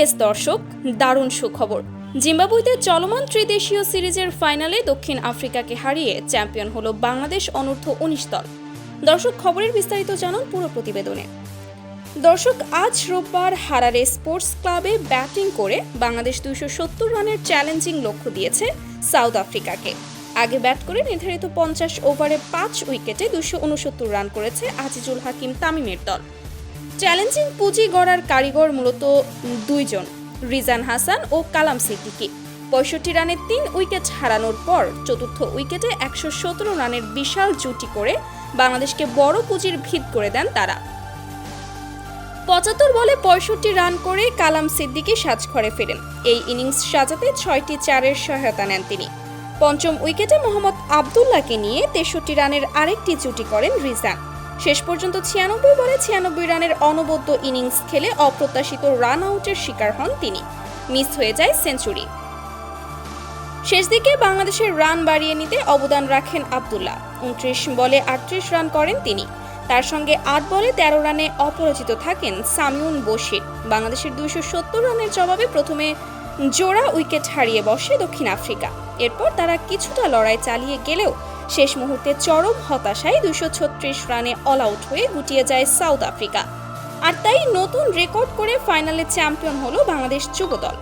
Yes দর্শক, দারুণ সুখবর। জিম্বাবুয়েতে চলমান ত্রিদেশীয় সিরিজের ফাইনালে দক্ষিণ আফ্রিকাকে হারিয়ে চ্যাম্পিয়ন হলো বাংলাদেশ অনূর্ধ্ব উনিশ দল। দর্শক, খবরের বিস্তারিত জানান পুরো প্রতিবেদনে। দর্শক, আজ রোববার হারারে স্পোর্টস ক্লাবে ব্যাটিং করে বাংলাদেশ দুইশো সত্তর রানের চ্যালেঞ্জিং লক্ষ্য দিয়েছে সাউথ আফ্রিকাকে। আগে ব্যাট করে নির্ধারিত পঞ্চাশ ওভারে পাঁচ উইকেটে দুশো উনসত্তর রান করেছে আজিজুল হাকিম তামিমের দল। চ্যালেঞ্জিং পুঁজি গড়ার কারিগর মূলত দুইজন, রিজান হাসান ও কালাম সিদ্দিকি। পঁয়ষট্টি রানে তিন উইকেট হারানোর পর চতুর্থ উইকেটে একশো সতেরো রানের বিশাল জুটি করে বাংলাদেশকে বড় পুঁজির ভিত করে দেন তারা। পঁচাত্তর বলে পঁয়ষট্টি রান করে কালাম সিদ্দিকি সাজঘরে ফেরেন। এই ইনিংস সাজাতে ছয়টি চারের সহায়তা নেন তিনি। পঞ্চম উইকেটে মোহাম্মদ আবদুল্লাহকে নিয়ে তেষট্টি রানের আরেকটি জুটি করেন রিজান। শেষ পর্যন্ত ছিয়ানব্বই বলে ছিয়ানব্বই রানের অনবদ্য ইনিংস খেলে অপ্রত্যাশিত রান আউটের শিকার হন তিনি। মিস হয়ে যায় সেঞ্চুরি। শেষ দিকে বাংলাদেশের রান বাড়িয়ে নিতে অবদান রাখেন আবদুল্লাহ। উনত্রিশ বলে আটত্রিশ রান করেন তিনি। তার সঙ্গে আট বলে তেরো রানে অপরাজিত থাকেন সামিউন বশির। বাংলাদেশের দুইশো সত্তর রানের জবাবে প্রথমে জোড়া উইকেট হারিয়ে বসে দক্ষিণ আফ্রিকা। এরপর তারা কিছুটা লড়াই চালিয়ে গেলেও শেষ মুহূর্তে চরম হতাশায় দুশো ছত্রিশ রানে অল আউট হয়ে গুটিয়ে যায় সাউথ আফ্রিকা। আর তাই নতুন রেকর্ড করে ফাইনালে চ্যাম্পিয়ন হলো বাংলাদেশ যুবদল।